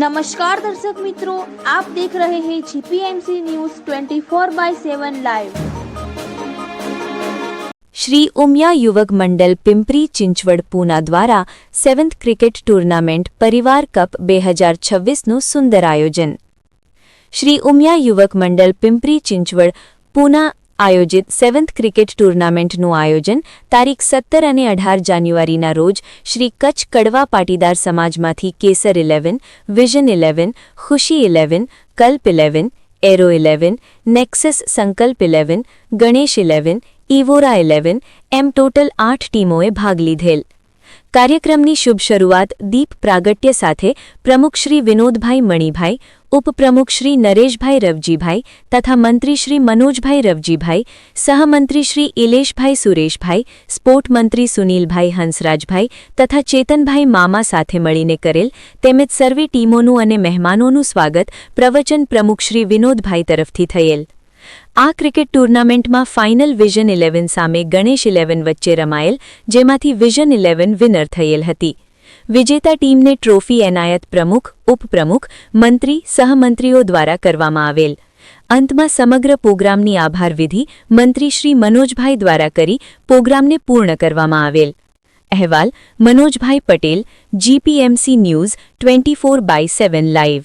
નમસ્કાર દર્શક મિત્રો આપ દેખ રહે હૈ GPMC news 24 by 7 live Shri Umiya યુવક મંડળ પિંપરી ચિંચવડ પૂના દ્વારા સેવન્થ ક્રિકેટ ટુર્નામેન્ટ પરિવાર કપ બે હજાર છવ્વીસનું સુંદર આયોજન. શ્રી ઉમિયા યુવક મંડળ પિંપરી ચિંચવડ પૂના આયોજિત સેવન્થ ક્રિકેટ ટુર્નામેન્ટનું આયોજન તારીખ સત્તર અને અઢાર જાન્યુઆરીના રોજ શ્રી કચ્છ કડવા પાટીદાર સમાજમાંથી Kesar eleven, vision eleven, Khushi eleven, Kalp eleven, arrow eleven, Nexus Sankalp eleven, Ganesh eleven Evora eleven, એમ ટોટલ આઠ ટીમોએ ભાગ લીધેલ. કાર્યક્રમની શુભ શરૂઆત દીપ પ્રાગટ્ય સાથે પ્રમુખ શ્રી વિનોદભાઈ મણિભાઈ, ઉપપ્રમુખ શ્રી નરેશભાઈ રવજીભાઈ તથા મંત્રી શ્રી મનોજભાઈ રવજીભાઈ, સહમંત્રી શ્રી ઇલેશભાઈ સુરેશભાઈ સ્પોર્ટ મંત્રી સુનિલભાઈ હંસરાજભાઈ તથા ચેતનભાઈ મામા સાથે મળીને કરેલ તેમજ સર્વે ટીમોનું અને મહેમાનોનું સ્વાગત પ્રવચન પ્રમુખ શ્રી વિનોદભાઈ તરફથી થયેલ. આ ક્રિકેટ ટુર્નામેન્ટમાં ફાઇનલ વિઝન ઇલેવન સામે ગણેશ ઇલેવન વચ્ચે રમાયેલ, જેમાંથી વિઝન ઇલેવન વિનર થયેલ હતી. વિજેતા ટીમને ટ્રોફી એનાયત પ્રમુખ, ઉપપ્રમુખ, મંત્રી, સહમંત્રીઓ દ્વારા કરવામાં આવેલ. અંતમાં સમગ્ર પ્રોગ્રામની આભાર વિધિ મંત્રી શ્રી મનોજભાઈ દ્વારા કરી પ્રોગ્રામને પૂર્ણ કરવામાં આવેલ. અહેવાલ, Manojbhai Patel, GPMC news twenty four by seven live